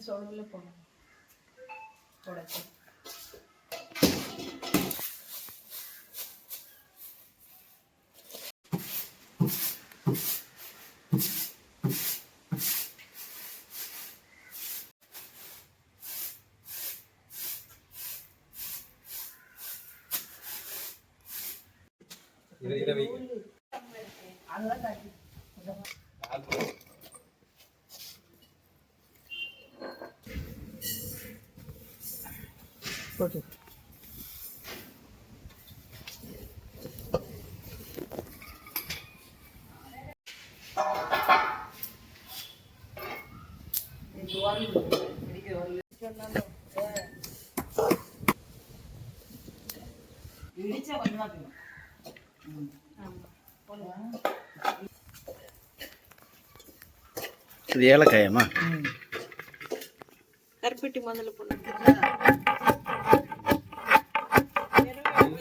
சொல்லுல போகணும் தொடச்சு இதை இதை வை அதெல்லாம் இடிச்சா கொஞ்சமா போயிடும் இது ஏலக்காயம்மா? கருப்பட்டி முதல்ல போடணும்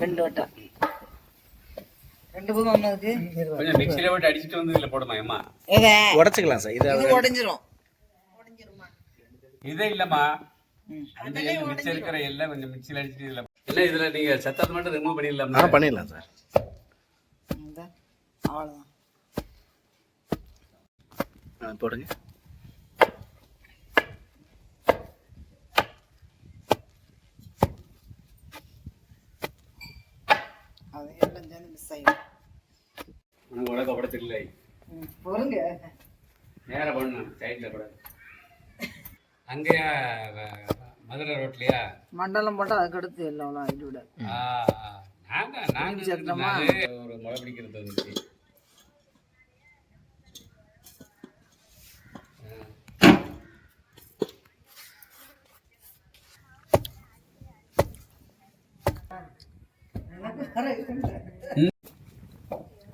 ரெண்டு வட்டம் ரெண்டு பக்கம் ஒன்றுக்கு கொஞ்சம் மிக்சியில போட்டு அடிச்சுட்டு வந்து இதுல போடுமா அம்மா? உடச்சிக்கலாம் சார் இது இது உடஞ்சிரும். இதே இல்லம்மா. மிச்சம் இருக்கிற எல்லாம் கொஞ்சம் மிக்சியில அடிச்சுட்டு இதுல இல்ல இதுல நீங்க சத்தத்தை மட்டும் ரிமூவ் பண்ணிடலாம் பண்ணிடலாம் சார். போடுங்க. சேர்ந்து மிஸ் ஆகிடும் உனக்கு உலக பட தெரியல ம் பொறுங்க. நேரா பண்ணணும் சைட்ல கூட. அங்கேயா மதுரை ரோட்லயா? மண்டலம் போட்டால் அதுக்கு அடுத்து எல்லாம் இது விட. ஆ, நாங்க நாங்க சேர்த்தோமா? நானு ஒரு முளை பிடிக்கிறது வந்துச்சு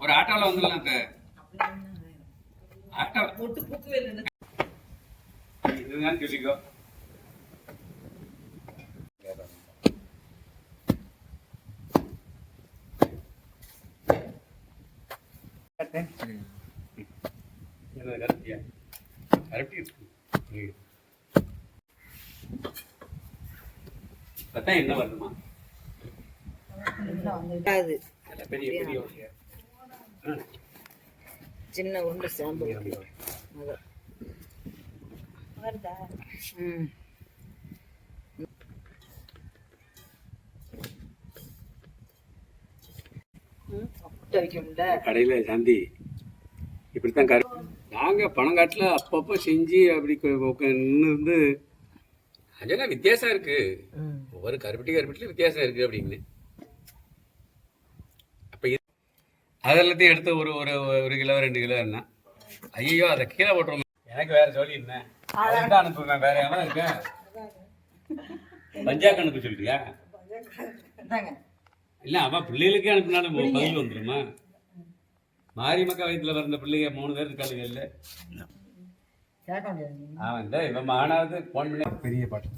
ஒரு ஆட்டோல வந்துடலாம் ஆட்டோ. இதுதான் சொல்லிக்கோ என்னது கருப்பியா கருப்பி இருக்கு ம். இப்பதான் என்ன வருதுமா அது நல்ல பெரிய பெரிய ஓட்டையா. ஆ, சின்ன உருண்டை வா. வருதா? ம். கடையில சாந்தி இப்படித்தான் கரு நாங்க பணங்காட்டுல அப்பப்போ செஞ்சு அப்படி நின்று இருந்து அதெல்லாம் வித்தியாசம் இருக்கு. ஒவ்வொரு கருப்பட்டி கருப்பட்டில வித்தியாசம் இருக்கு அப்படின்னு அப்ப இது அதெல்லாத்தையும் எடுத்து ஒரு ஒரு ஒரு கிலோ ரெண்டு கிலோ என்ன? ஐயோ அதை கீழே போட்டுருவோம். எனக்கு வேற சொல்லி என்ன அதுதான் அனுப்புவேன் வேற எவன் இருக்கேன் பஞ்சாக்கு அனுப்ப சொல்றியா இல்ல அவன் பிள்ளைகளுக்கே அனுப்பினாலும் பதில் வந்துருமா? மாரியம்மக்கா வயித்துல பிறந்த பிள்ளைங்க மூணு பேர் இருக்காளுங்க இல்ல. அவன் இந்த இவன் மானாவது போன் பண்ணி பெரிய பாட்டு.